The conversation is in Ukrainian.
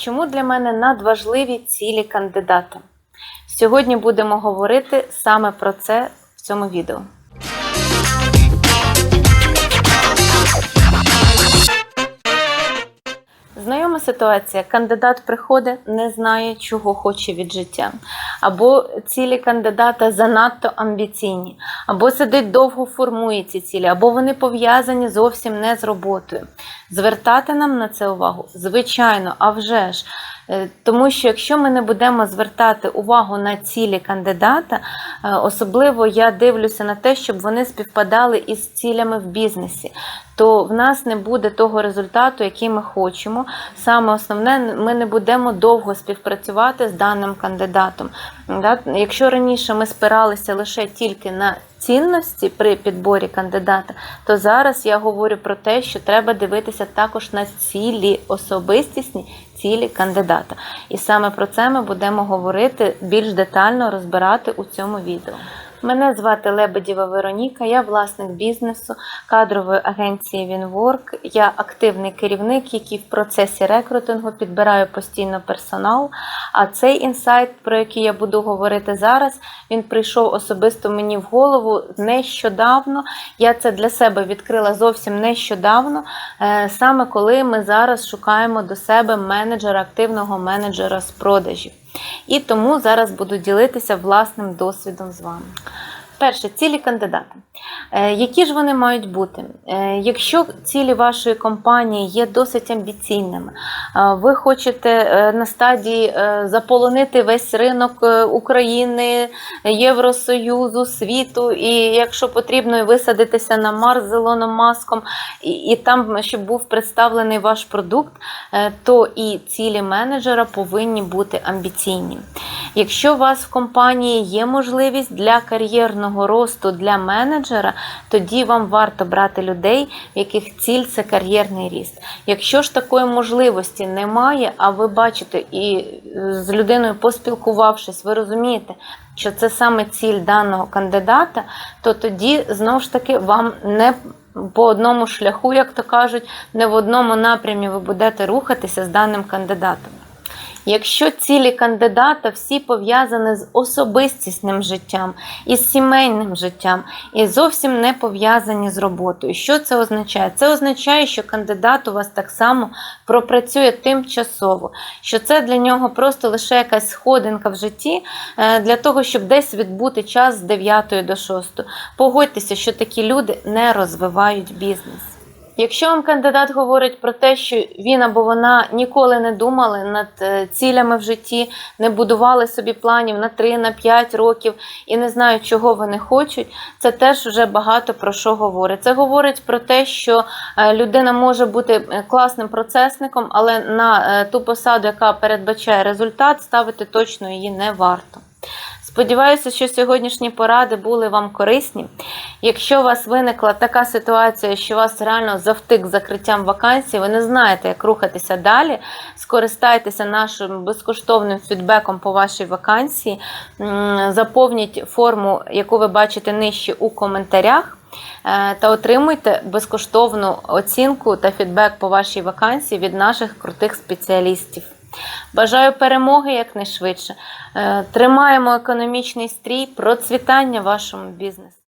Чому для мене надважливі цілі кандидата? Сьогодні будемо говорити саме про це в цьому відео. Ситуація. Кандидат приходить, не знає, чого хоче від життя. Або цілі кандидата занадто амбіційні, або сидить довго формує ці цілі, або вони пов'язані зовсім не з роботою. Звертати нам на це увагу? Звичайно, а вже ж. Е, Тому що якщо ми не будемо звертати увагу на цілі кандидата, е, особливо я дивлюся на те, щоб вони співпадали із цілями в бізнесі, то в нас не буде того результату, який ми хочемо. Саме основне, ми не будемо довго співпрацювати з даним кандидатом. Якщо раніше ми спиралися лише тільки на цінності при підборі кандидата, то зараз я говорю про те, що треба дивитися також на цілі особистісні цілі кандидата. І саме про це ми будемо говорити більш детально розбирати у цьому відео. Мене звати Лебедєва Вероніка, я власник бізнесу кадрової агенції Вінворк. Я активний керівник, який в процесі рекрутингу підбираю постійно персонал. А цей інсайт, про який я буду говорити зараз, він прийшов особисто мені в голову нещодавно. Я це для себе відкрила зовсім нещодавно, е, саме коли ми зараз шукаємо до себе менеджера, активного менеджера з продажів. І тому зараз буду ділитися власним досвідом з вами. Перше, цілі кандидата. Е, Які ж вони мають бути? Е, Якщо цілі вашої компанії є досить амбіційними, е, ви хочете на стадії заполонити весь ринок України, Євросоюзу, світу, і якщо потрібно, висадитися на Марс з Ілоном Маском, і, і там, щоб був представлений ваш продукт, то і цілі менеджера повинні бути амбіційні. Якщо у вас в компанії є можливість для кар'єрного росту для менеджера, тоді вам варто брати людей, в яких ціль це кар'єрний ріст. Якщо ж такої можливості немає, а ви бачите і е, з людиною поспілкувавшись, ви розумієте, що це саме ціль даного кандидата, то тоді знову ж таки вам не по одному шляху, як то кажуть, не в одному напрямі ви будете рухатися з даним кандидатом. Якщо цілі кандидата всі пов'язані з особистісним життям і з сімейним життям, і зовсім не пов'язані з роботою. Що це означає? Це означає, що кандидат у вас так само пропрацює тимчасово, що це для нього просто лише якась сходинка в житті е, для того, щоб десь відбути час з 9 до 6. Погодьтеся, що такі люди не розвивають бізнес. Якщо вам кандидат говорить про те, що він або вона ніколи не думали над е, цілями в житті, не будували собі планів на 3, на 5 років і не знають, чого вони хочуть, це теж вже багато про що говорить. Це говорить про те, що е, людина може бути е, класним процесником, але на ту посаду, яка передбачає результат, ставити точно її не варто. Сподіваюся, що сьогоднішні поради були вам корисні. Якщо у вас виникла така ситуація, що вас реально завтик закриттям вакансій, ви не знаєте, як рухатися далі, скористайтеся нашим безкоштовним фідбеком по вашій вакансії, заповніть форму, яку ви бачите нижче у коментарях. е, Та отримуйте безкоштовну оцінку та фідбек по вашій вакансії від наших крутих спеціалістів. Бажаю перемоги якнайшвидше. Е, Тримаємо економічний стрій, процвітання вашому бізнесу.